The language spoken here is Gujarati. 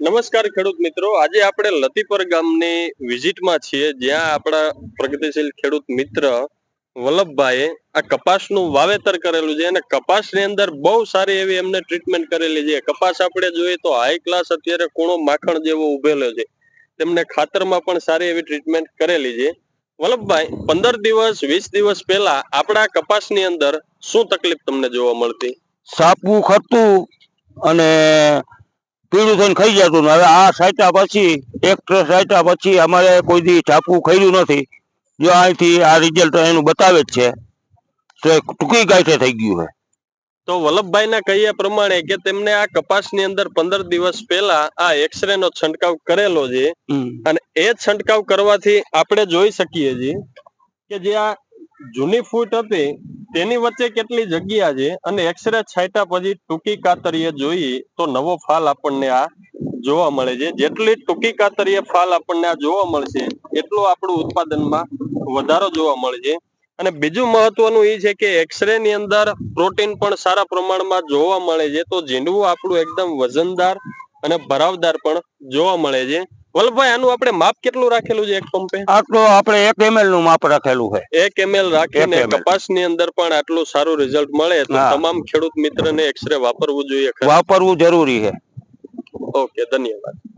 નમસ્કાર ખેડૂત મિત્રો. આજે આપણે લતીપર ગામની વિઝિટમાં છીએ, જ્યાં આપણા પ્રગતિશીલ ખેડૂત મિત્ર વલ્લભભાઈએ આ કપાસનું વાવેતર કરેલું છે અને કપાસની અંદર બહુ સારી એવી એમને ટ્રીટમેન્ટ કરેલી છે. કપાસ આપણે જોઈએ તો હાઈ ક્લાસ અત્યારે કૂણો માખણ જેવો ઉભેલો છે. તેમને ખાતરમાં પણ સારી એવી ટ્રીટમેન્ટ કરેલી છે. વલ્લભભાઈ, પંદર દિવસ, વીસ દિવસ પહેલા આપણા કપાસની અંદર શું તકલીફ તમને જોવા મળતી? સાપવું ખરતું અને પીળું થઈને ખાઈ જતું હવે આ સાયટા પછી એક ટ્રસ સાયટા પછી અમારે કોઈ દી ટાપવું ખાઈ નથી. જો અહીંથી આ રિઝલ્ટ એનું બતાવે જ છે. તો ટૂંકી ગાંઠે થઈ ગયું છે. તો વલ્લભભાઈના કહ્યા પ્રમાણે કે તેમને આ કપાસની અંદર પંદર દિવસ પહેલા આ એક્સરે નો છંટકાવ કરેલો છે. અને એ છંટકાવ કરવાથી આપણે જોઈ શકીએ છીએ કે જે આ જૂની ફૂટ હતી તેની વચ્ચે કેટલી જગ્યા છે અને એક્સરે છાંટ્યા પછી ટૂંકી કાતરીએ જોઈએ તો નવો ફાલ આપણને આ જોવા મળે છે. જેટલી ટૂંકી કાતરીએ ફાલ આપણને આ જોવા મળશે, એટલું આપણું ઉત્પાદનમાં વધારો જોવા મળે છે. અને બીજું મહત્વનું એ છે કે એક્સરે ની અંદર પ્રોટીન પણ સારા પ્રમાણમાં જોવા મળે છે. તો ઝીંડવું આપણું એકદમ વજનદાર અને ભરાવદાર પણ જોવા મળે છે. વલ્લભભાઈ આનું આપણે માપ કેટલું રાખેલું છે એક પંપે આટલું આપણે એક એમએલનું માપ રાખેલું છે. એક એમએલ રાખીને કપાસની અંદર પણ આટલું સારું રિઝલ્ટ મળે તો તમામ ખેડૂત મિત્રને એક્સરે વાપરવું જોઈએ વાપરવું જરૂરી છે. ઓકે ધન્યવાદ.